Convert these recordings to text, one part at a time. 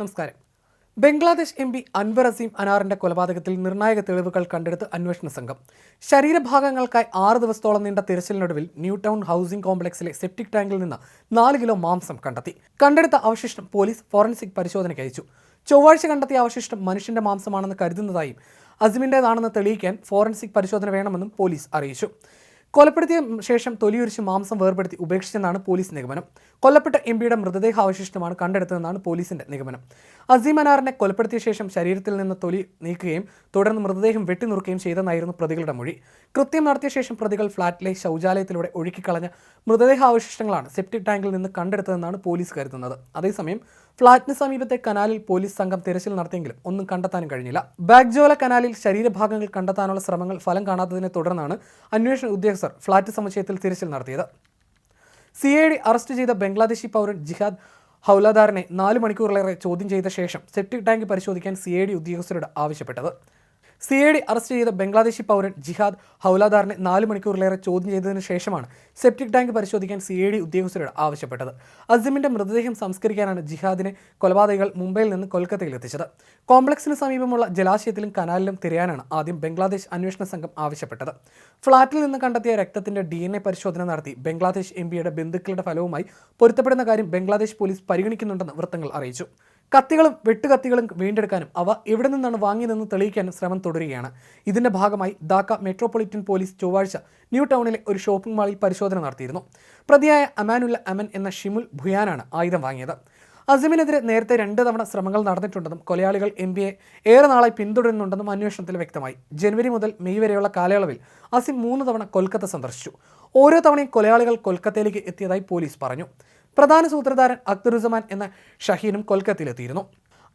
നമസ്കാരം. Bangladesh M P Anwar Azim അനാറിന്റെ കൊലപാതകത്തിൽ നിർണായക തെളിവുകൾ കണ്ടെടുത്ത് അന്വേഷണ സംഘം. ശരീരഭാഗങ്ങൾക്കായി ആറ് ദിവസത്തോളം നീണ്ട തിരച്ചിലിനൊടുവിൽ ന്യൂ ടൗൺ ഹൗസിംഗ് കോംപ്ലക്സിലെ സെപ്റ്റിക് ടാങ്കിൽ നിന്ന് നാല് കിലോ മാംസം കണ്ടെത്തി. കണ്ടെടുത്ത അവശിഷ്ടം പോലീസ് ഫോറൻസിക് പരിശോധനയ്ക്ക് അയച്ചു. ചൊവ്വാഴ്ച കണ്ടെത്തിയ അവശിഷ്ടം മനുഷ്യന്റെ മാംസമാണെന്ന് കരുതുന്നതായും അസിമിന്റേതാണെന്ന് തെളിയിക്കാൻ ഫോറൻസിക് പരിശോധന വേണമെന്നും പോലീസ് അറിയിച്ചു. കൊലപ്പെടുത്തിയ ശേഷം തൊലിയൊരിച്ച് മാംസം വേർപെടുത്തി ഉപേക്ഷിച്ചെന്നാണ് പോലീസ് നിഗമനം. കൊല്ലപ്പെട്ട എം പിയുടെ മൃതദേഹാവശിഷ്ടമാണ് കണ്ടെടുത്തതെന്നാണ് പോലീസിന്റെ നിഗമനം. അസീം അനാറിനെ കൊലപ്പെടുത്തിയ ശേഷം ശരീരത്തിൽ നിന്ന് തൊലി നീക്കുകയും തുടർന്ന് മൃതദേഹം വെട്ടിനുറുക്കുകയും ചെയ്തെന്നായിരുന്നു പ്രതികളുടെ മൊഴി. കൃത്യം നടത്തിയ ശേഷം പ്രതികൾ ഫ്ളാറ്റിലെ ശൗചാലയത്തിലൂടെ ഒഴുക്കിക്കളഞ്ഞ മൃതദേഹാവശിഷ്ടങ്ങളാണ് സെപ്റ്റിക് ടാങ്കിൽ നിന്ന് കണ്ടെടുത്തതെന്നാണ് പോലീസ് കരുതുന്നത്. അതേസമയം ഫ്ളാറ്റിന് സമീപത്തെ കനാലിൽ പോലീസ് സംഘം തിരച്ചിൽ നടത്തിയെങ്കിലും ഒന്നും കണ്ടെത്താനും കഴിഞ്ഞില്ല. ബാഗ്ജോല കനാലിൽ ശരീരഭാഗങ്ങൾ കണ്ടെത്താനുള്ള ശ്രമങ്ങൾ ഫലം കാണാത്തതിനെ തുടർന്നാണ് അന്വേഷണ ഉദ്യോഗസ്ഥർ ഫ്ളാറ്റ് സമുച്ചയത്തിൽ തിരച്ചിൽ നടത്തിയത്. സി ഐ ഡി അറസ്റ്റ് ചെയ്ത ബംഗ്ലാദേശി പൗരൻ ജിഹാദ് ഹൗലാദാറിനെ നാല് മണിക്കൂറിലേറെ ചോദ്യം ചെയ്ത ശേഷം സെപ്റ്റിക് ടാങ്ക് പരിശോധിക്കാൻ സി ഐ ഡി ഉദ്യോഗസ്ഥരോട് ആവശ്യപ്പെട്ടത്. സി ഐ ഡി അറസ്റ്റ് ചെയ്ത ബംഗ്ലാദേശി പൗരൻ ജിഹാദ് ഹൗലാദാറിനെ നാല് മണിക്കൂറിലേറെ ചോദ്യം ചെയ്തതിനു ശേഷമാണ് സെപ്റ്റിക് ടാങ്ക് പരിശോധിക്കാൻ സി ഐ ഡി ഉദ്യോഗസ്ഥരോട് ആവശ്യപ്പെട്ടത്. അസിമിന്റെ മൃതദേഹം സംസ്കരിക്കാനാണ് ജിഹാദിനെ കൊലപാതകികൾ മുംബൈയിൽ നിന്ന് കൊൽക്കത്തയിൽ എത്തിച്ചത് കോംപ്ലക്സിന് സമീപമുള്ള ജലാശയത്തിലും കനാലിലും തിരയാനാണ് ആദ്യം ബംഗ്ലാദേശ് അന്വേഷണ സംഘം ആവശ്യപ്പെട്ടത്. ഫ്ളാറ്റിൽ നിന്ന് കണ്ടെത്തിയ രക്തത്തിന്റെ ഡി എൻ എ പരിശോധന നടത്തി ബംഗ്ലാദേശ് എം പിയുടെ ബന്ധുക്കളുടെ ഫലവുമായി പൊരുത്തപ്പെടുന്ന കാര്യം ബംഗ്ലാദേശ് പോലീസ് പരിഗണിക്കുന്നുണ്ടെന്ന് വൃത്തങ്ങൾ അറിയിച്ചു. കത്തികളും വെട്ടുകത്തികളും വീണ്ടെടുക്കാനും അവ എവിടെ നിന്നാണ് വാങ്ങിയതെന്ന് തെളിയിക്കാനും ശ്രമം തുടരുകയാണ്. ഇതിന്റെ ഭാഗമായി ധാക്ക മെട്രോപൊളിറ്റൻ പോലീസ് ചൊവ്വാഴ്ച ന്യൂ ടൗണിലെ ഒരു ഷോപ്പിംഗ് മാളിൽ പരിശോധന നടത്തിയിരുന്നു. പ്രതിയായ അമാനുല്ല അമൻ എന്ന ഷിമുൽ ഭുയാനാണ് ആയുധം വാങ്ങിയത്. അസിമിനെതിരെ നേരത്തെ രണ്ട് തവണ ശ്രമങ്ങൾ നടന്നിട്ടുണ്ടെന്നും കൊലയാളികൾ എം എ ഏറെ നാളായി പിന്തുടരുന്നുണ്ടെന്നും അന്വേഷണത്തിൽ വ്യക്തമായി. ജനുവരി മുതൽ മെയ് വരെയുള്ള കാലയളവിൽ അസിം മൂന്ന് തവണ കൊൽക്കത്ത സന്ദർശിച്ചു. ഓരോ തവണയും കൊലയാളികൾ കൊൽക്കത്തയിലേക്ക് എത്തിയതായി പോലീസ് പറഞ്ഞു. പ്രധാന സൂത്രധാരൻ അക്തറുസമാൻ എന്ന ഷഹീനും കൊൽക്കത്തയിലെത്തിയിരുന്നു.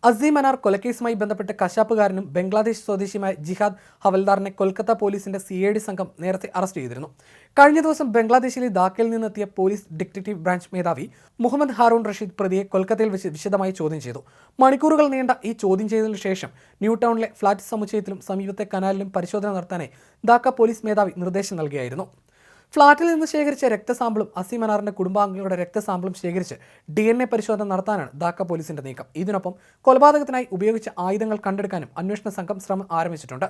അസീം അനാർ കൊലക്കേസുമായി ബന്ധപ്പെട്ട് കശാപ്പുകാരനും ബംഗ്ലാദേശ് സ്വദേശിയുമായ ജിഹാദ് ഹവൽദാറിനെ കൊൽക്കത്ത പോലീസിന്റെ സി ഐ ഡി സംഘം നേരത്തെ അറസ്റ്റ് ചെയ്തിരുന്നു. കഴിഞ്ഞ ദിവസം ബംഗ്ലാദേശിലെ ധാക്കയിൽ നിന്നെത്തിയ പോലീസ് ഡിറ്റക്റ്റീവ് ബ്രാഞ്ച് മേധാവി മുഹമ്മദ് ഹാറൂൺ റഷീദ് പ്രതിയെ കൊൽക്കത്തയിൽ വെച്ച് വിശദമായി ചോദ്യം ചെയ്തു. മണിക്കൂറുകൾ നീണ്ട ഈ ചോദ്യം ചെയ്തതിനു ശേഷം ന്യൂ ടൗണിലെ ഫ്ളാറ്റ് സമുച്ചയത്തിലും സമീപത്തെ കനാലിലും പരിശോധന നടത്താനായി ധാക്ക പോലീസ് മേധാവി നിർദ്ദേശം നൽകിയായിരുന്നു. ഫ്ളാറ്റിൽ നിന്ന് ശേഖരിച്ച രക്തസാമ്പിളും അസീം അനാറിന്റെ കുടുംബാംഗങ്ങളുടെ രക്തസാമ്പിളും ശേഖരിച്ച് ഡി എൻ എ പരിശോധന നടത്താനാണ് ധാക്ക പോലീസിന്റെ നീക്കം. ഇതിനൊപ്പം കൊലപാതകത്തിനായി ഉപയോഗിച്ച ആയുധങ്ങൾ കണ്ടെടുക്കാനും അന്വേഷണ സംഘം ശ്രമം ആരംഭിച്ചിട്ടുണ്ട്.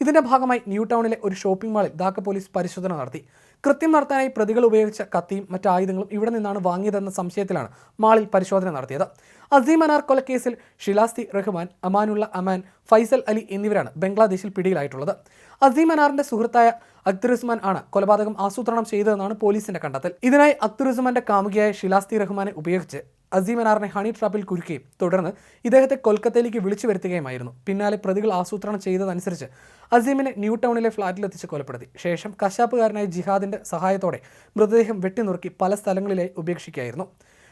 ഇതിന്റെ ഭാഗമായി ന്യൂ ടൗണിലെ ഒരു ഷോപ്പിംഗ് മാളിൽ ധാക്ക പോലീസ് പരിശോധന നടത്തി. കൃത്യം നടത്താനായി പ്രതികൾ ഉപയോഗിച്ച കത്തിയും മറ്റ് ആയുധങ്ങളും ഇവിടെ നിന്നാണ് വാങ്ങിയതെന്ന സംശയത്തിലാണ് മാളിൽ പരിശോധന നടത്തിയത്. അസീം അനാർ കൊലക്കേസിൽ ഷിലാസ്തി റഹ്മാൻ അമാനുള്ള അമാൻ ഫൈസൽ അലി എന്നിവരാണ് ബംഗ്ലാദേശിൽ പിടിയിലായിട്ടുള്ളത്. അസീം അനാറിന്റെ സുഹൃത്തായ അക്തറുസ്മാൻ ആണ് കൊലപാതകം ആസൂത്രണം ചെയ്തതെന്നാണ് പോലീസിന്റെ കണ്ടെത്തൽ. ഇതിനായി അക്തറുസ്മാന്റെ കാമുകിയായ ഷിലാസ്തി റഹ്മാനെ ഉപയോഗിച്ച് അസീമനാറിനെ ഹണി ട്രാപ്പിൽ കുരുക്കുകയും തുടർന്ന് ഇദ്ദേഹത്തെ കൊൽക്കത്തയിലേക്ക് വിളിച്ചു വരുത്തുകയുമായിരുന്നു. പിന്നാലെ പ്രതികൾ ആസൂത്രണം ചെയ്തതനുസരിച്ച് അസീമിനെ ന്യൂ ടൗണിലെ ഫ്ളാറ്റിലെത്തിച്ച് കൊലപ്പെടുത്തി. ശേഷം കശാപ്പുകാരനായ ജിഹാദിന്റെ സഹായത്തോടെ മൃതദേഹം വെട്ടിനുറുക്കി പല സ്ഥലങ്ങളിലായി ഉപേക്ഷിക്കുകയായിരുന്നു.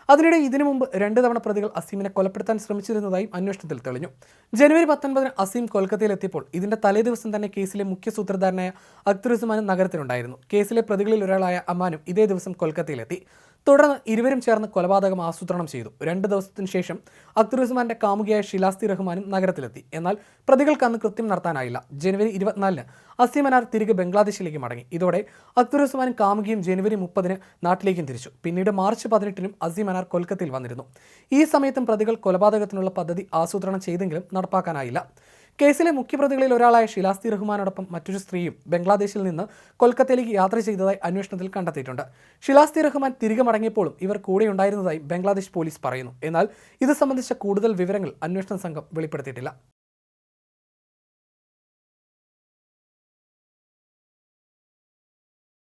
അതിനിടെ ഇതിനു മുമ്പ് രണ്ട് തവണ പ്രതികൾ അസീമിനെ കൊലപ്പെടുത്താൻ ശ്രമിച്ചിരുന്നതായും അന്വേഷണത്തിൽ തെളിഞ്ഞു. ജനുവരി പത്തൊൻപതിന് അസീം കൊൽക്കത്തയിലെത്തിയപ്പോൾ ഇതിന്റെ തലേദിവസം തന്നെ കേസിലെ മുഖ്യ സൂത്രധാരനായ അക്തറുസുമാനും നഗരത്തിലുണ്ടായിരുന്നു. കേസിലെ പ്രതികളിൽ ഒരാളായ അമ്മാനും ഇതേ ദിവസം കൊൽക്കത്തയിലെത്തി. തുടർന്ന് ഇരുവരും ചേർന്ന് കൊലപാതകം ആസൂത്രണം ചെയ്തു. രണ്ട് ദിവസത്തിനു ശേഷം അക്തുറുസ്മാന്റെ കാമുകിയായ ഷിലാസ്തി റഹ്മാനും നഗരത്തിലെത്തി. എന്നാൽ പ്രതികൾക്ക് അന്ന് കൃത്യം നടത്താനായില്ല. ജനുവരി ഇരുപത്തിനാലിന് അസീമനാർ തിരികെ ബംഗ്ലാദേശിലേക്ക് മടങ്ങി. ഇതോടെ അക്തുറുസ്മാനും കാമുകിയും ജനുവരി മുപ്പതിന് നാട്ടിലേക്കും തിരിച്ചു. പിന്നീട് മാർച്ച് പതിനെട്ടിനും അസീമനാർ കൊൽക്കത്തയിൽ വന്നിരുന്നു. ഈ സമയത്തും പ്രതികൾ കൊലപാതകത്തിനുള്ള പദ്ധതി ആസൂത്രണം ചെയ്തെങ്കിലും നടപ്പാക്കാനായില്ല. കേസിലെ മുഖ്യപ്രതികളിൽ ഒരാളായ ഷിലാസ്തി റഹ്മാനോടൊപ്പം മറ്റൊരു സ്ത്രീയും ബംഗ്ലാദേശിൽ നിന്ന് കൊൽക്കത്തയിലേക്ക് യാത്ര ചെയ്തതായി അന്വേഷണത്തിൽ കണ്ടെത്തിയിട്ടുണ്ട്. ഷിലാസ്തി റഹ്മാൻ തിരികെ മടങ്ങിയപ്പോഴും ഇവർ കൂടെയുണ്ടായിരുന്നതായി ബംഗ്ലാദേശ് പോലീസ് പറയുന്നു. എന്നാൽ ഇത് സംബന്ധിച്ച കൂടുതൽ വിവരങ്ങൾ അന്വേഷണ സംഘം വെളിപ്പെടുത്തിയിട്ടില്ല.